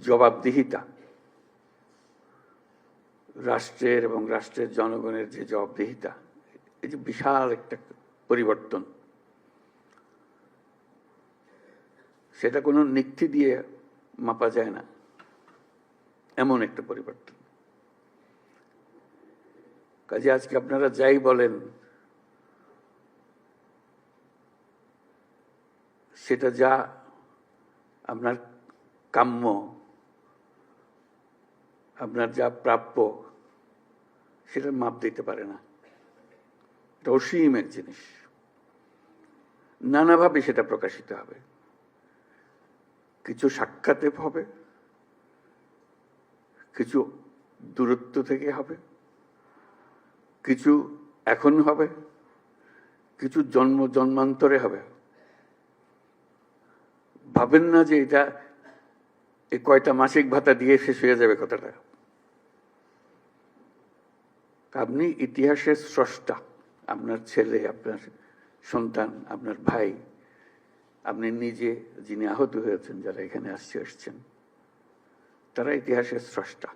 জবাবদিহিতা। রাষ্ট্রের এবং রাষ্ট্রের জনগণের যে জবাবদিহিতা, এই যে বিশাল একটা পরিবর্তন। সেটা কোনো নিক্তি দিয়ে মাপা যায় না। এমন একটা পরিবর্তন। কাজে আজকে আপনারা যাই বলেন, সেটা যা আপনার কাম্য আপনার যা প্রাপ্য, সেটা মাপ দিতে পারে না। এটা অসীমের জিনিস। নানাভাবে সেটা প্রকাশিত হবে। কিছু সাক্ষাতে হবে। কিছু দূরত্ব থেকে হবে। কিছু এখন হবে। কিছু জন্ম, জন্মান্তরে হবে। ভাবেন না যে এটা এই কয়টা মাসিক ভাতা দিয়ে শেষ হয়ে যাবে কথাটা? আপনি ইতিহাসের স্রষ্টা, আপনার ছেলে, আপনার সন্তান, আপনার ভাই, আপনি নিজে যিনি আহত হয়েছেন, যারা এখানে আসছে এসছেন তারা ইতিহাসের স্রষ্টা।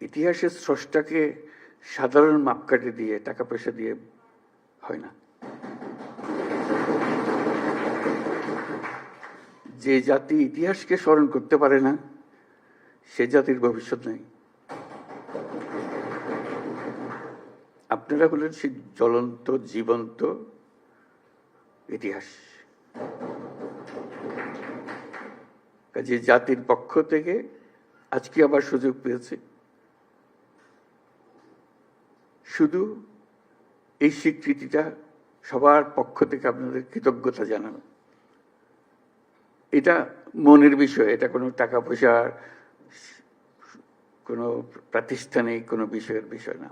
ইতিহাসের স্রষ্টাকে সাধারণ মাপকাঠি দিয়ে, টাকা পয়সা দিয়ে হয় না। যে জাতি ইতিহাসকে স্মরণ করতে পারে না, সে জাতির ভবিষ্যৎ নেই। আপনারা হলেন সেই জ্বলন্ত, জীবন্ত ইতিহাস। কাজে জাতির পক্ষ থেকে আজকে আবার সুযোগ পেয়েছে। শুধু এই স্বীকৃতিটা সবার পক্ষ থেকে আপনাদের কৃতজ্ঞতা জানানো। এটা মনের বিষয়, এটা কোনো টাকা পয়সার কোনো প্রাতিষ্ঠানিক কোনো বিষয়ের বিষয় না।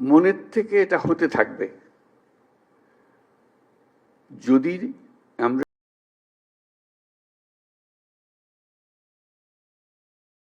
মনের থেকে এটা হতে থাকবে। যদি